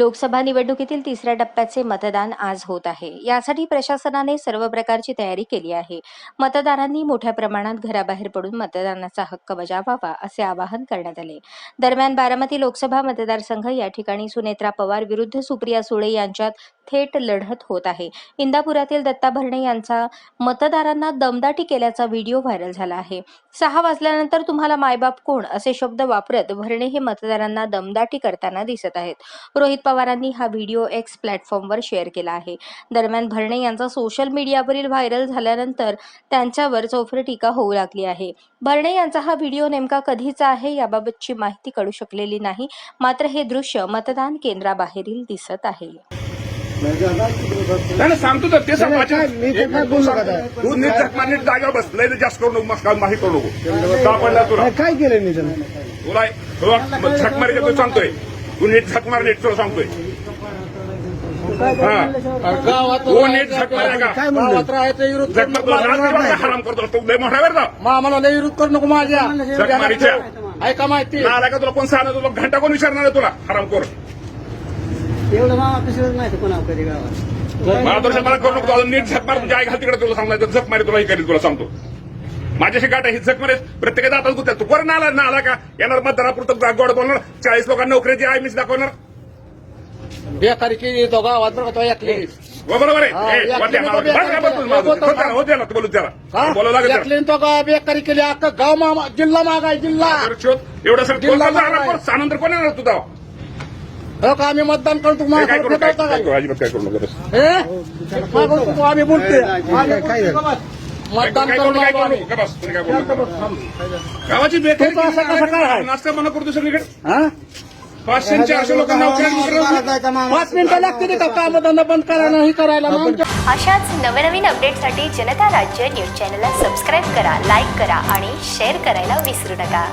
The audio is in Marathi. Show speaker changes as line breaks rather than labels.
लोकसभा निवडणुकीतील तिसऱ्या टप्प्याचे मतदान आज होत आहे. यासाठी प्रशासनाने सर्व प्रकारची तयारी केली आहे. मतदारांनी मोठ्या प्रमाणात घराबाहेर पडून मतदानाचा हक्क बजावावा असे आवाहन करण्यात आले. दरम्यान बारामती लोकसभा मतदारसंघ या ठिकाणी सुनेत्रा पवार विरुद्ध सुप्रिया सुळे यांच्यात थेट लढत होत आहे. इंदापुरातील दत्ता भरणे यांचा मतदारांना दमदाटी केल्याचा व्हिडिओ व्हायरल झाला आहे. सहा वाजल्यानंतर तुम्हाला मायबाप कोण असे शब्द वापरत भरणे हे मतदारांना दमदाटी करताना दिसत आहेत. रोहित पवारांनी हा व्हिडिओ एक्स प्लॅटफॉर्मवर शेअर केला आहे. दरम्यान भरणे यांचा सोशल मीडियावरील व्हायरल झाल्यानंतर त्यांच्यावर चौफर टीका होऊ लागली आहे. भरणे यांचा हा व्हिडिओ नेमका कधीचा आहे याबाबतची माहिती कळू शकलेली नाही. मात्र हे दृश्य मतदान केंद्राबाहेरील दिसत आहे.
नाही नाही, सांगतो तर ते सांग
नाही, नाही, मी ते काय बोललो का आता?
तू नीट झकमार नीट जागेवर बस लय जास्त करू नको मस्त माहिती करू नको. सापडला तुला?
काय- काय केलं मी त्यानं
तुला तुला झक मारायचं तू सांगतोय? तू नीट झक मार नीट तुला सांगतोय. हा.
गावात
हो नीट झक मार का?
काय म्हणलं?
गावात राहायचं विरोध
झक मार तुला का? हराम करतो तू लय मोठा वेळ
मामाला लय विरोध करू नको माझ्या.
मारीच्या.
ऐका माहिती.
आला का तुला कोण सांगणार? तुला घंटा कोण विचारणार आहे तुला? हराम कर.
एवढं मामा पिशवीच नाही कोणावर कधी गावात?
मला दर्शन मला करू नको तू अजून नीट झक मार तुझ्या आई घाल तिकडे तुला सांगणार झक मारी तुला हे करील तुला सांगतो. माझ्याशी गाठ आहे ही झक मारे प्रत्येकाचा आता गुत्या तू कोण आला ना आला का? येणार मतदारापुरतं गोड बोलणार. चाळीस लोकांना नोकरीची आई मीच दाखवणार.
बेकारी केली तो गावात बरं का तो एकली?
हो, बरोबर आहे.
तो. होता.
हो त्याला, हो त्याला, तू बोलू त्याला बोलावं लागेल त्याला.
एकली तो गाव बेकारी केली. अख्खा गाव मामा जिल्हा मागाय जिल्हा.
एवढं सर
जिल्हा
कोण येणार तू तेव्हा?
हो का आम्ही मतदान करतो
काय
तुम्हाला
करू काय करू? अजिबात काय करू नका बस.
हे? मागून तू आम्ही? का बस?
काय
मतदान
करू काय
करणार
करू
आम्ही.
नका बस, तुम्ही काय बोलू नका. गावाची बेकारी
तू तर असं कसं काय आहे?
नाश्ता मना करतो सगळीकडे
हा?
लोकांना
पाच मिनिटं लागते का बंद करायला ही करायला मग आमच्या
अशाच नवनवीन अपडेटसाठी जनता राज्य न्यूज चॅनलला सबस्क्राईब करा लाईक करा आणि शेअर करायला विसरू नका